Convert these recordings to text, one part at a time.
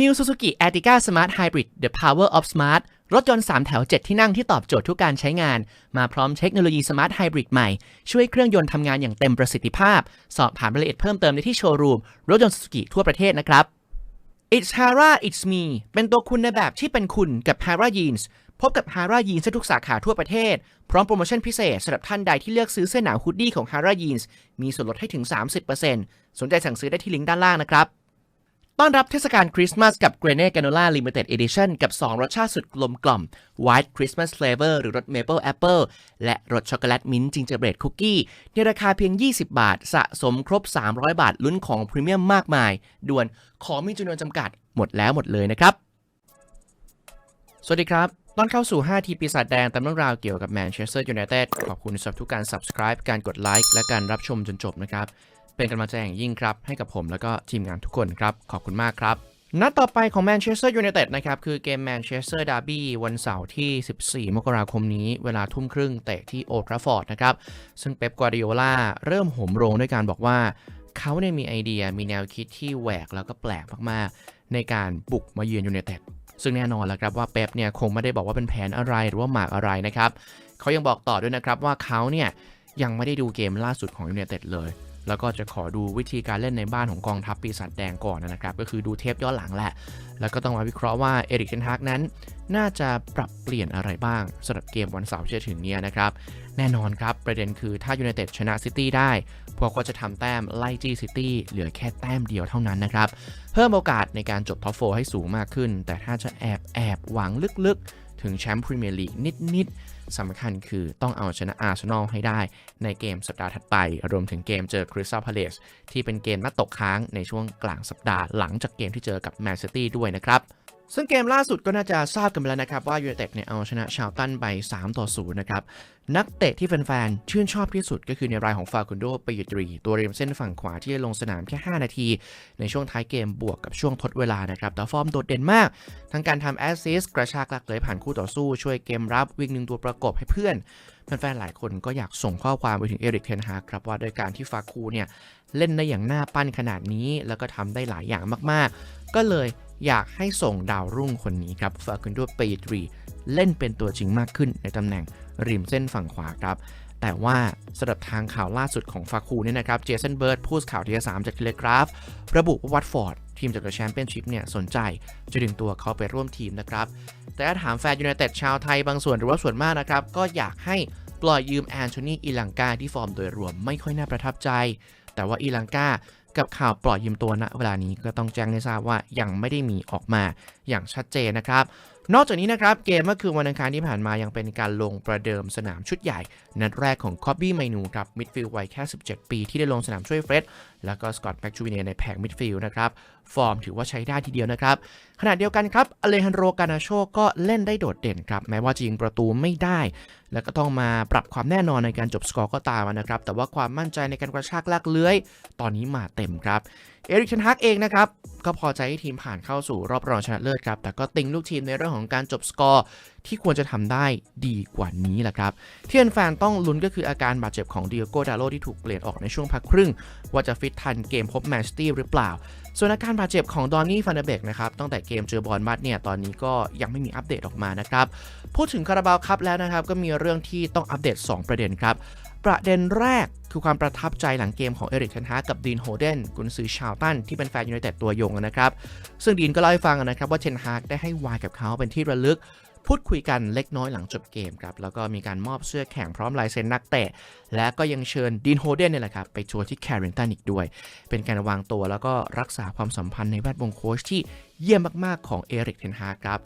New Suzuki Ertiga Smart Hybrid The Power of Smart รถยนต์ 3 แถว 7 ที่นั่งที่ตอบโจทย์ทุกการใช้งาน มาพร้อมเทคโนโลยี Smart Hybrid ใหม่ ช่วยเครื่องยนต์ทำงานอย่างเต็มประสิทธิภาพ สอบถามรายละเอียดเพิ่มเติมได้ที่โชว์รูม รถยนต์ Suzuki ทั่วประเทศนะครับ It's Hara It's Me เป็นตัวคุณในแบบที่เป็นคุณกับ Hara Jeans พบกับ Hara Jeans ทุกสาขาทั่วประเทศ พร้อมโปรโมชั่นพิเศษสำหรับท่านใดที่เลือกซื้อเสื้อหนาวฮูดดี้ของ Hara Jeans มีส่วนลดให้ถึง 30%สนใจสั่งซื้อได้ที่ลิงก์ด้านล่างนะครับ ต้อนรับเทศกาลคริสต์มาสกับ g r e n e Granola Limited Edition กับ 2 รสชาติสุดกลมกล่อม White Christmas Flavor หรือรส Maple Apple และรสช็อกโกแลตมิ้นท์จิงเจอร์เบรดคุกกี้ในราคาเพียง 20 บาท สะสมครบ 300 บาท ลุ้นของพรีเมียมมากมาย ด่วนของมีจำนวนจำกัดหมดแล้วหมดเลยนะครับ สวัสดีครับตอนเข้าสู่ 5 ทีปีศาจแดงตามเรื่องราวเกี่ยวกับแมนเชสเตอร์ยูไนเต็ดขอบคุณสำหรับทุกการ subscribe การกดไลค์และการรับชมจนจบนะครับ เป็นกำลังใจอย่างยิ่งครับ ให้กับผมแล้วก็ทีมงานทุกคนครับ ขอบคุณมากครับ นัดต่อไปของแมนเชสเตอร์ยูไนเต็ดนะครับ คือเกมแมนเชสเตอร์ดาร์บี้วันเสาร์ที่ 14 มกราคมนี้ เวลาทุ่มครึ่งเตะที่โอทราฟอร์ดนะครับ ซึ่งเป๊ปกวาดิโอลาเริ่มโหมโรงด้วยการบอกว่าเขาเนี่ยมีไอเดียมีแนวคิดที่แหวกแล้วก็แปลกมากๆ ในการบุกมาเยือนยูไนเต็ดซึ่งแน่นอนแล้วครับว่าเป๊ปเนี่ยคงไม่ได้บอกว่าเป็นแผนอะไรหรือว่าหมากอะไรนะครับเขายังบอกต่อด้วยนะครับว่าเขาเนี่ยยังไม่ได้ดูเกมล่าสุดของยูไนเต็ดเลย แล้วก็จะขอดูวิธีการเล่นในบ้านของกองทัพปีศาจแดงก่อนนะครับ ก็คือดูเทปย้อนหลังแหละ แล้วก็ต้องมาวิเคราะห์ว่าเอริกเทนฮากนั้น น่าจะปรับเปลี่ยนอะไรบ้างสำหรับเกมวันเสาร์ที่จะถึงเนี้นะครับ แน่นอนครับ ประเด็นคือถ้ายูไนเต็ดชนะซิตี้ได้ พวกก็จะทำแต้มไล่จี้ซิตี้เหลือแค่แต้มเดียวเท่านั้นนะครับ เพิ่มโอกาสในการจบท็อปโฟให้สูงมากขึ้น แต่ถ้าจะแอบแอบหวังลึกๆ ถึงแชมป์พรีเมียร์ลีกนิด ๆสำคัญคือต้องเอาชนะอาร์เซนอลให้ได้ในเกมสัปดาห์ถัดไป รวมถึงเกมเจอคริสตัลพาเลสที่เป็นเกมนัดตกค้างในช่วงกลางสัปดาห์หลังจากเกมที่เจอกับแมนซิตี้ด้วยนะครับ ซึ่งเกมล่าสุดก็น่าจะทราบกันไปแล้วนะครับ ว่ายูไนเต็ดเนี่ยเอาชนะชาวตันไป 3 ต่อ 0 นะครับ นักเตะที่แฟนๆ ชื่นชอบที่สุดก็คือในรายของฟาคุนโดปยตรี ตัวริมเส้นฝั่งขวาที่ลงสนามแค่ 5 นาที ในช่วงท้ายเกมบวกกับช่วงทดเวลานะครับ แต่ฟอร์มโดดเด่นมาก ทั้งการทำแอสซิสต์กระชากหลักเลยผ่านคู่ต่อสู้ช่วยเกมรับวิ่งหนึ่งตัวประกบให้เพื่อนแฟนๆ หลายคนก็อยากส่งข้อความไปถึงเอริกเทนฮาครับว่าโดยการที่ฟาคูเนี่ยเล่นได้อย่างน่าปั้นขนาดนี้ แล้วก็ทำได้หลายอย่างมากๆ ก็เลย อยากให้ส่งดาวรุ่งคนนี้ครับฟาคุนโดเปยตรีเล่นเป็นตัวจริงมากขึ้นในตำแหน่งริมเส้นฝั่งขวาครับ แต่ว่าสำหรับทางข่าวล่าสุดของฟาคูเนี่ยนะครับเจสันเบิร์ดผู้ข่าวทีสามจากเทเลกราฟ ระบุว่าวัตฟอร์ดทีมจากแชมเปี้ยนชิพเนี่ยสนใจจะดึงตัวเขาไปร่วมทีมนะครับ แต่ถ้าถามแฟนยูไนเต็ดชาวไทยบางส่วนหรือว่าส่วนมากนะครับ ก็อยากให้ปล่อยยืมแอนโทนีอีลังกาที่ฟอร์มโดยรวมไม่ค่อยน่าประทับใจ แต่ว่าอีลังกา กับข่าวปล่อยยืมตัวณเวลานี้ก็ต้องแจ้งให้ทราบว่ายังไม่ได้มีออกมาอย่างชัดเจนนะครับ นอกจากนี้นะครับ เกมเมื่อคืนวันอังคารที่ผ่านมายังเป็นการลงประเดิมสนามชุดใหญ่ นัดแรกของคอบบี้ไมนูครับมิดฟิลด์วัยแค่ 17 ปีที่ได้ลงสนามช่วยเฟร็ดแล้วก็สกอตต์แม็กจูวินเนในแผงมิดฟิลด์นะครับ ฟอร์มถือว่าใช้ได้ทีเดียวนะครับ ขณะเดียวกันครับอเลฮันโรกานาโชก็เล่นได้โดดเด่นครับ แม้ว่าจะยิงประตูไม่ได้ แล้วก็ต้องมาปรับความแน่นอนในการจบสกอร์ก็ตามนะครับแต่ว่าความมั่นใจในการกระชากลากเลื้อย ตอนนี้มาเต็มครับ เอริกเทนฮักเองนะครับ ก็พอใจให้ทีมผ่านเข้าสู่รอบรองชนะเลิศครับ แต่ก็ติงลูกทีมในเรื่องของการจบสกอร์ ที่ควรจะทำได้ดีกว่านี้แหละครับ ที่แฟนต้องลุ้นก็คืออาการบาดเจ็บของเดียโกดาโลที่ถูกเปลี่ยนออกในช่วงพักครึ่ง ว่าจะฟิตทันเกมพบแมนซิตี้หรือเปล่า ส่วนอาการบาดเจ็บของดอนนี่ฟันเดเบกนะครับตั้งแต่เกมเจอบอลมัดเนี่ยตอนนี้ก็ยังไม่มีอัปเดตออกมานะครับพูดถึงคาราบาวคัพแล้วนะครับก็มีเรื่องที่ต้องอัปเดต 2 ประเด็นครับประเด็นแรก คือความประทับใจหลังเกมของเอริกเทนฮากับดีนโฮเดนกุนซือชาวตันที่เป็นแฟนยูไนเต็ดตัวยงนะครับ ซึ่งดีนก็เล่าให้ฟังนะครับว่าเทนฮากได้ให้วายกับเขาเป็นที่ระลึก พูดคุยกันเล็กน้อยหลังจบเกมครับ แล้วก็มีการมอบเสื้อแข่งพร้อมลายเซ็นนักเตะ และก็ยังเชิญดีนโฮเดนเนี่ยแหละครับไปทัวร์ที่แคริงตันอีกด้วย เป็นการวางตัวแล้วก็รักษาความสัมพันธ์ในแวดวงโค้ชที่เยี่ยมมากๆของเอริกเทนฮากครับ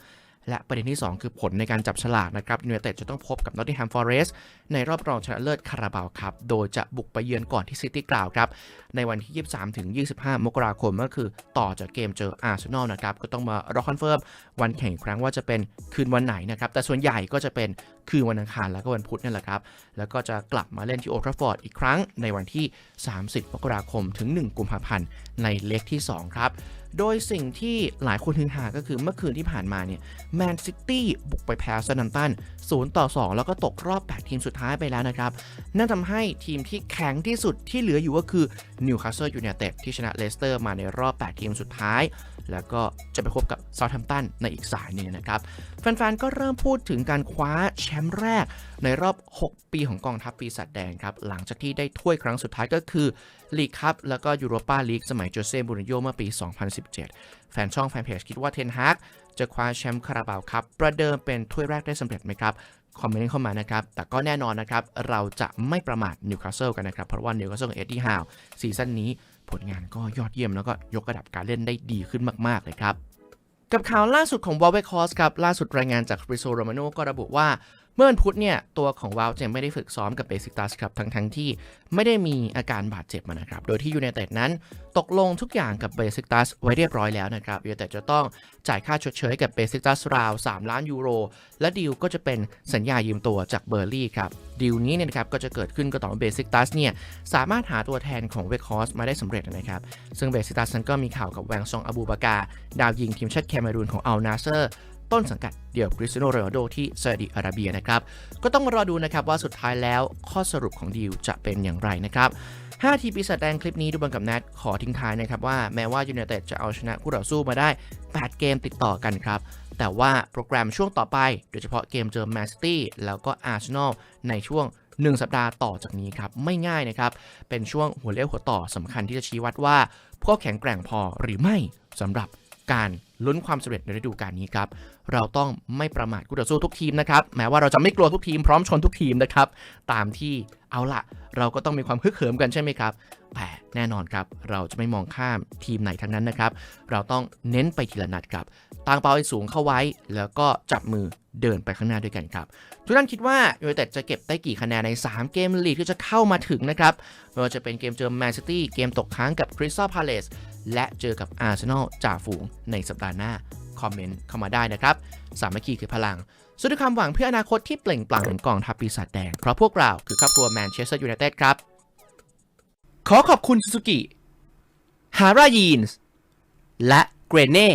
และประเด็นที่ 2 คือผลในการจับฉลากนะครับยูไนเต็ดจะต้องพบกับนอตติงแฮมฟอเรสต์ในรอบรองชนะเลิศคาราบาวครับ โดยจะบุกไปเยือนก่อนที่ซิตี้กล่าวครับ ในวันที่ 23ถึง25 มกราคมก็คือต่อจากเกมเจออาร์เซนอลนะครับ ก็ต้องมารอคอนเฟิร์มวันแข่งครั้งว่าจะเป็นคืนวันไหนนะครับ แต่ส่วนใหญ่ก็จะเป็น คือวันอังคารแล้วก็วันพุธนี่แหละครับ แล้วก็จะกลับมาเล่นที่โอทราฟอร์ดอีกครั้งในวันที่ 30มกราคมถึง 1 กุมภาพันธ์ในเล็กที่ 2 ครับ โดยสิ่งที่หลายคนฮือฮาก็คือเมื่อคืนที่ผ่านมาเนี่ยแมนซิตี้บุกไปแพ้ซันัมตัน0ต่อ 2 แล้วก็ตกรอบ 8 ทีมสุดท้ายไปแล้วนะครับ นั่นทำให้ทีมที่แข็งที่สุดที่เหลืออยู่ก็คือนิวคาสเซิลยูไนเต็ดที่ชนะเลสเตอร์มาในรอบ 8 ทีมสุดท้าย แล้วก็จะไปพบกับซาท์แฮมป์ตันในอีกสายหนึ่งนะครับ แฟนๆ ก็เริ่มพูดถึงการคว้าแชมป์แรกในรอบ 6 ปีของกองทัพปีศาจแดงครับ หลังจากที่ได้ถ้วยครั้งสุดท้ายก็คือลีกคัพแล้วก็ยูโรปาลีกสมัยโจเซ่บูริโญ่เมื่อปี 2017 แฟนช่องแฟนเพจคิดว่าเทนฮากจะคว้าแชมป์คาราบาวครับ ประเดิมเป็นถ้วยแรกได้สำเร็จไหมครับ คอมเมนต์เข้ามานะครับ แต่ก็แน่นอนนะครับ เราจะไม่ประมาทนิวคาสเซิลกันนะครับ เพราะว่านิวคาสเซิลกับเอ็ดดี้ฮาวซีซั่นนี้ผลงานก็ยอดเยี่ยมแล้วก็ยกระดับการเล่นได้ดีขึ้นมากๆเลยครับ กับข่าวล่าสุดของ w a l v e c o s ครับ ล่าสุดรายงานจาก r i z o Romano ก็ระบุว่า เมื่อวันพุธเนี่ย ตัวของวาลจะไม่ได้ฝึกซ้อมกับเบสิ c ตัสครับ ทั้งที่ไม่ได้มีอาการบาดเจ็บมานะครับ โดยที่ยู i นเต็ดนั้นตกลงทุกอย่างกับเบสิ c ตัสไว้เรียบร้อยแล้วนะครับยู i นเต็ดจะต้องจ่ายค่าชดเชยกับเบสิ c ตัสราว 3 ล้านยูโร และดีลก็จะเป็นสัญญายืมตัวจากเบอร์ลี่ครับดีลนี้เนี่ยนะครับก็จะเกิดขึ้นก็ต่อเมื่อเบสิ c ตัสเนี่ยสามารถหาตัวแทนของเวคอสมาได้สำเร็จนะครับ ซึ่งเบสิ c ตัสนั้นก็มีข่าวกับแวงซองอบูบากา ดาวยิงทีมชาติแคนารูนของอัลนาเซอร์ ต้นสังกัดเดียวคริสเตียโนโรนัลโดที่ซาอุดิอาระเบียนะครับ ก็ต้องรอดูนะครับว่าสุดท้ายแล้วข้อสรุปของดีลจะเป็นอย่างไรนะครับ5ทีปีศาจแดงคลิปนี้ดูบังกับแนทขอทิ้งท้ายนะครับว่าแม้ว่ายู i นเต็ดจะเอาชนะคู่ต่อสู้มาได้ 8 เกมติดต่อกันครับ แต่ว่าโปรแกรมช่วงต่อไป โดยเฉพาะเกมเจอแมนซิตี้แล้วก็อาร์เซนอลในช่วง1 สัปดาห์ต่อจากนี้ครับ ไม่ง่ายนะครับ เป็นช่วงหัวเลี้ยวหัวต่อสำคัญที่จะชี้วัดว่าพวกแข็งแกร่งพอหรือไม่สำหรับการ ลุ้นความสำเร็จในฤดูกาลนี้ครับ เราต้องไม่ประมาทคู่ต่อสู้ทุกทีมนะครับ แม้ว่าเราจะไม่กลัวทุกทีมพร้อมชนทุกทีมนะครับ ตามที่เอาละเราก็ต้องมีความฮึกเหิมกันใช่ไหมครับ แต่แน่นอนครับ เราจะไม่มองข้ามทีมไหนทั้งนั้นนะครับ เราต้องเน้นไปทีละนัดครับ ตั้งเป้าให้สูงเข้าไว้ แล้วก็จับมือเดินไปข้างหน้าด้วยกันครับ ทุกท่านคิดว่ายูไนเต็ดจะเก็บได้กี่คะแนนใน 3 เกมลีกที่จะเข้ามาถึงนะครับ ไม่ว่าจะเป็นเกมเจอแมนซิตี้ เกมตกค้างกับคริสตัลพาเลส และเจอกับอาร์เซนอลจ่าฝูงในสัปดาห์หน้า คอมเมนต์เข้ามาได้นะครับ สามัคคีคือพลังสุดความหวังเพื่ออนาคตที่เปล่งปลั่งเหมือนกองทัพปีศาจแดง เพราะพวกเราคือครอบครัวแมนเชสเตอร์ยูไนเต็ดครับ ขอขอบคุณซูซูกิฮารายีนส์และเกรเน่